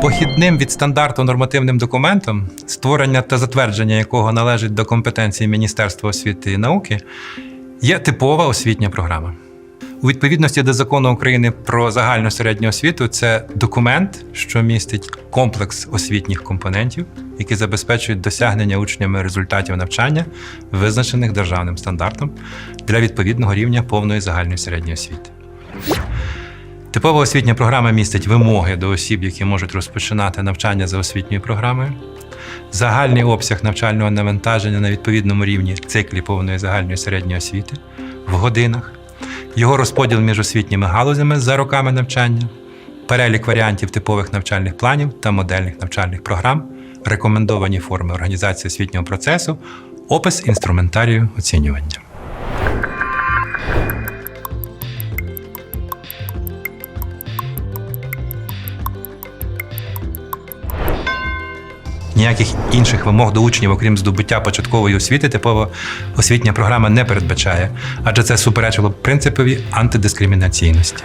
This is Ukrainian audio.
Похідним від стандарту нормативним документом, створення та затвердження якого належить до компетенції Міністерства освіти і науки, є типова освітня програма. У відповідності до закону України про загальну середню освіту, це документ, що містить комплекс освітніх компонентів, які забезпечують досягнення учнями результатів навчання, визначених державним стандартом для відповідного рівня повної загальної середньої освіти. Типова освітня програма містить вимоги до осіб, які можуть розпочинати навчання за освітньою програмою, загальний обсяг навчального навантаження на відповідному рівні циклі повної загальної середньої освіти в годинах, його розподіл між освітніми галузями за роками навчання, перелік варіантів типових навчальних планів та модельних навчальних програм, рекомендовані форми організації освітнього процесу, опис інструментарію оцінювання. Ніяких інших вимог до учнів, окрім здобуття початкової освіти, типова освітня програма не передбачає, адже це суперечило принципові антидискримінаційності.